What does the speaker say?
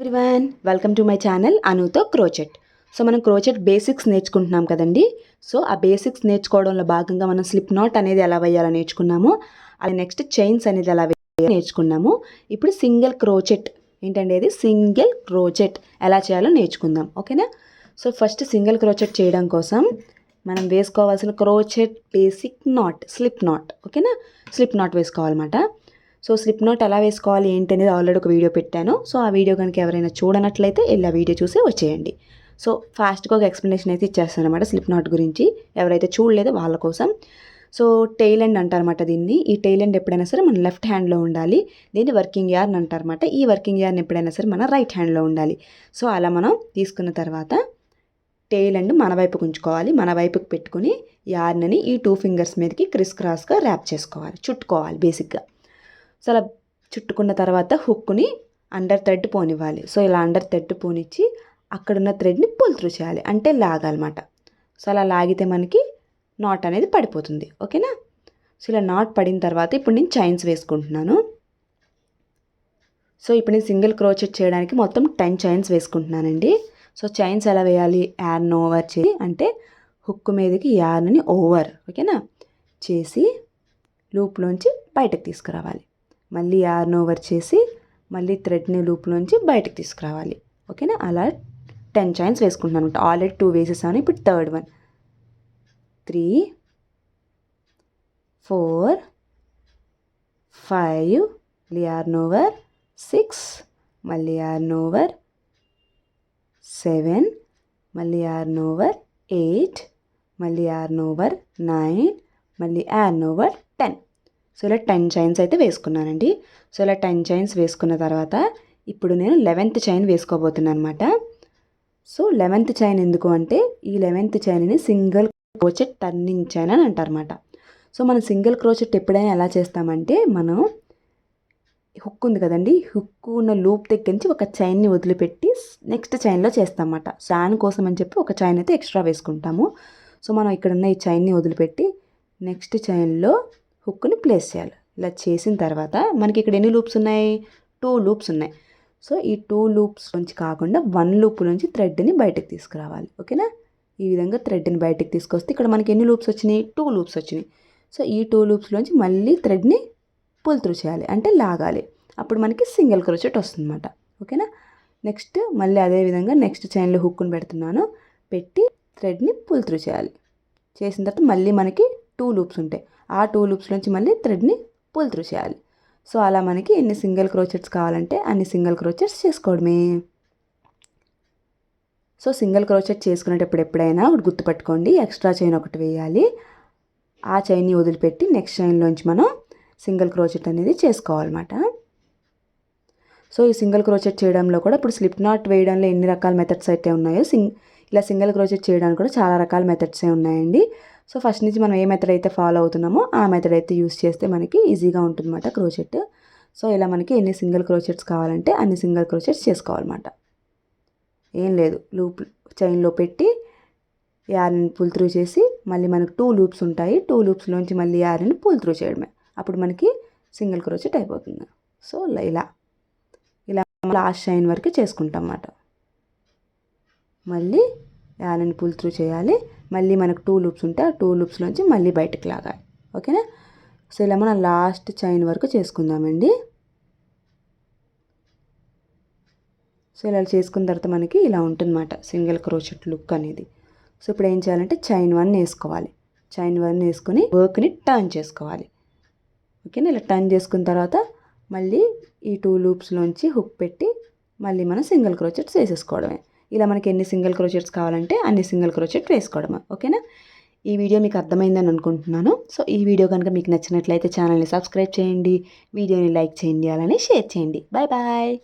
Everyone welcome to my channel అనుతో crochet. So మనం crochet basics నేర్చుకుంటున్నాం కదండి. సో ఆ బేసిక్స్ నేర్చుకోవడంలో భాగంగా మనం స్లిప్ నాట్ అనేది ఎలా వేయాలో నేర్చుకున్నాము. అది నెక్స్ట్ చైన్స్ అనేది ఎలా వేయాలో నేర్చుకున్నాము. ఇప్పుడు సింగిల్ క్రోచెట్ ఏంటంటే ఇది? సింగిల్ క్రోచెట్ ఎలా చేయాలో నేర్చుకుందాం. ఓకేనా? సో ఫస్ట్ సింగిల్ క్రోచెట్ చేయడం కోసం మనం వేసుకోవాల్సిన crochet basic knot slip knot. ఓకేనా? స్లిప్ నాట్ వేసుకోవాలన్నమాట. సో స్లిప్ నోట్ ఎలా వేసుకోవాలి ఏంటి అనేది ఆల్రెడీ ఒక వీడియో పెట్టాను. సో ఆ వీడియో కనుక ఎవరైనా చూడనట్లయితే వెళ్ళి ఆ వీడియో చూసి వచ్చేయండి. సో ఫాస్ట్గా ఒక ఎక్స్ప్లెనేషన్ అయితే ఇచ్చేస్తాను అనమాట స్లిప్ నాట్ గురించి. ఎవరైతే చూడలేదో వాళ్ళ కోసం. సో టైల్ ఎండ్ అంటారన్నమాట దీన్ని. ఈ టైల్ ఎండ్ ఎప్పుడైనా సరే మన లెఫ్ట్ హ్యాండ్లో ఉండాలి. దీన్ని వర్కింగ్ యార్న్ అంటారన్నమాట. ఈ వర్కింగ్ యార్న్ ఎప్పుడైనా సరే మన రైట్ హ్యాండ్లో ఉండాలి. సో అలా మనం తీసుకున్న తర్వాత టైల్ ఎండ్ మన వైపుకు ఉంచుకోవాలి. మన వైపుకి పెట్టుకుని యార్న్ని ఈ టూ ఫింగర్స్ మీదకి క్రిస్ క్రాస్గా ర్యాప్ చేసుకోవాలి. చుట్టుకోవాలి బేసిక్గా సో అలా చుట్టుకున్న తర్వాత హుక్ని అండర్ థ్రెడ్ పోనివ్వాలి. సో ఇలా అండర్ థ్రెడ్ పోనిచ్చి అక్కడున్న థ్రెడ్ని పుల్ త్రూ చేయాలి. అంటే లాగాలన్నమాట. సో అలా లాగితే మనకి నాట్ అనేది పడిపోతుంది. ఓకేనా? సో ఇలా నాట్ పడిన తర్వాత ఇప్పుడు నేను చైన్స్ వేసుకుంటున్నాను. సో ఇప్పుడు నేను సింగిల్ క్రోచెట్ చేయడానికి మొత్తం టెన్ చైన్స్ వేసుకుంటున్నానండి. సో చైన్స్ ఎలా వేయాలి? యార్న్ ఓవర్ చేసి అంటే హుక్ మీదకి యార్న్ని ఓవర్ ఓకేనా? చేసి లూప్లోంచి బయటకు తీసుకురావాలి. మళ్ళీ యార్న్ ఓవర్ చేసి మళ్ళీ థ్రెడ్ని లూప్లోంచి బయటకు తీసుకురావాలి. ఓకేనా? అలా టెన్ చైన్స్ వేసుకుంటున్నాను అనమాట. ఆల్రెడీ టూ వేసేసాను. ఇప్పుడు third one three four five మళ్ళీ ఓవర్ సిక్స్ మళ్ళీ యార్న్ ఓవర్ సెవెన్ మళ్ళీ యార్న్ ఓవర్ ఎయిట్ మళ్ళీ యార్న్ ఓవర్ నైన్ మళ్ళీ యార్న్ ఓవర్ టెన్ సో ఇలా టెన్ చైన్స్ అయితే వేసుకున్నానండి. సో ఇలా టెన్ చైన్స్ వేసుకున్న తర్వాత ఇప్పుడు నేను లెవెన్త్ చైన్ వేసుకోబోతున్నాను అనమాట సో లెవెన్త్ చైన్ ఎందుకు అంటే ఈ లెవెన్త్ చైన్ని సింగిల్ క్రోచెట్ టర్నింగ్ చైన్ అని అంటారన్నమాట. సో మనం సింగిల్ క్రోచెట్ ఎప్పుడైనా ఎలా చేస్తామంటే మనం హుక్ ఉంది కదండి హుక్ ఉన్న లూప్ దగ్గర నుంచి ఒక చైన్ని వదిలిపెట్టి నెక్స్ట్ చైన్లో చేస్తామన్నమాట. దానికోసం అని చెప్పి ఒక చైన్ అయితే ఎక్స్ట్రా వేసుకుంటాము. సో మనం ఇక్కడ ఉన్న ఈ చైన్ని వదిలిపెట్టి నెక్స్ట్ చైన్లో హుక్ని ప్లేస్ చేయాలి. ఇలా చేసిన తర్వాత మనకి ఇక్కడ ఎన్ని లూప్స్ ఉన్నాయి? టూ లూప్స్ ఉన్నాయి. సో ఈ టూ లూప్స్ నుంచి కాకుండా వన్ లూప్ నుంచి థ్రెడ్ని బయటకు తీసుకురావాలి. ఓకేనా? ఈ విధంగా థ్రెడ్ని బయటకు తీసుకొస్తే ఇక్కడ మనకి ఎన్ని లూప్స్ వచ్చినాయి? టూ లూప్స్ వచ్చినాయి. సో ఈ టూ లూప్స్లోంచి మళ్ళీ థ్రెడ్ని పుల్ త్రూ చేయాలి. అంటే లాగాలి. అప్పుడు మనకి సింగిల్ క్రోచెట్ వస్తుందన్నమాట. ఓకేనా? నెక్స్ట్ మళ్ళీ అదే విధంగా నెక్స్ట్ చైన్లో హుక్ని పెడుతున్నాను. పెట్టి థ్రెడ్ని పుల్ త్రూ చేయాలి. చేసిన తర్వాత మళ్ళీ మనకి టూ లూప్స్ ఉంటాయి. ఆ టూ లూప్స్ నుంచి మళ్ళీ థ్రెడ్ని పుల్ త్రూ చేయాలి. సో అలా మనకి ఎన్ని సింగిల్ క్రోచెట్స్ కావాలంటే అన్ని సింగిల్ క్రోచెట్స్ చేసుకోవడమే. సో సింగిల్ క్రోచెట్ చేసుకునేటప్పుడు ఎప్పుడైనా ఒకటి గుర్తుపెట్టుకోండి. ఎక్స్ట్రా చైన్ ఒకటి వేయాలి. ఆ చైన్ని వదిలిపెట్టి నెక్స్ట్ చైన్లోంచి మనం సింగిల్ క్రోచెట్ అనేది చేసుకోవాలన్నమాట. సో ఈ సింగిల్ క్రోచెట్ చేయడంలో కూడా ఇప్పుడు స్లిప్ నాట్ వేయడంలో ఎన్ని రకాల మెథడ్స్ అయితే ఉన్నాయో సింగ్ ఇలా సింగిల్ క్రోచెట్ చేయడానికి కూడా చాలా రకాల మెథడ్సే ఉన్నాయండి. సో ఫస్ట్ నుంచి మనం ఏ మెథడ్ అయితే ఫాలో అవుతున్నామో ఆ మెథడ్ అయితే యూస్ చేస్తే మనకి ఈజీగా ఉంటుందన్నమాట క్రోచెట్ సో ఇలా మనకి ఎన్ని సింగిల్ క్రోచెట్స్ కావాలంటే అన్ని సింగిల్ క్రోచెట్స్ చేసుకోవాలన్నమాట. ఏం లేదు లూప్ చైన్లో పెట్టి యార్ని పుల్ త్రూ చేసి మళ్ళీ మనకు టూ లూప్స్ ఉంటాయి. టూ లూప్స్లోంచి మళ్ళీ యార్ని పుల్ త్రూ చేయడమే. అప్పుడు మనకి సింగిల్ క్రోచెట్ అయిపోతుంది. సో ఇలా ఇలా లాస్ట్ చైన్ వరకు చేసుకుంటాం అన్నమాట. మళ్ళీ యార్ని పుల్ త్రూ చేయాలి. మళ్ళీ మనకు టూ లూప్స్ ఉంటే ఆ టూ లూప్స్లోంచి మళ్ళీ బయటకు లాగాలి. ఓకేనా? సో ఇలా మనం లాస్ట్ చైన్ వరకు చేసుకుందామండి. సో ఇలా చేసుకున్న తర్వాత మనకి ఇలా ఉంటుందన్నమాట సింగిల్ క్రోచెట్ లుక్ అనేది. సో ఇప్పుడు ఏం చేయాలంటే చైన్ వన్ వేసుకోవాలి. చైన్ వన్ వేసుకొని వర్క్ని టర్న్ చేసుకోవాలి. ఓకేనా? ఇలా టర్న్ చేసుకున్న తర్వాత మళ్ళీ ఈ టూ లూప్స్లోంచి హుక్ పెట్టి మళ్ళీ మనం సింగిల్ క్రోచెట్స్ వేసేసుకోవడమే. ఇలా మనకి ఎన్ని సింగిల్ క్రోచెట్స్ కావాలంటే అన్ని సింగిల్ క్రోచెట్ వేసుకోవడమా ఓకేనా? ఈ వీడియో మీకు అర్థమైందని అనుకుంటున్నాను. సో ఈ వీడియో కనుక మీకు నచ్చినట్లయితే ఛానల్ని సబ్స్క్రైబ్ చేయండి వీడియోని లైక్ చేయండి అలానే షేర్ చేయండి. Bye bye!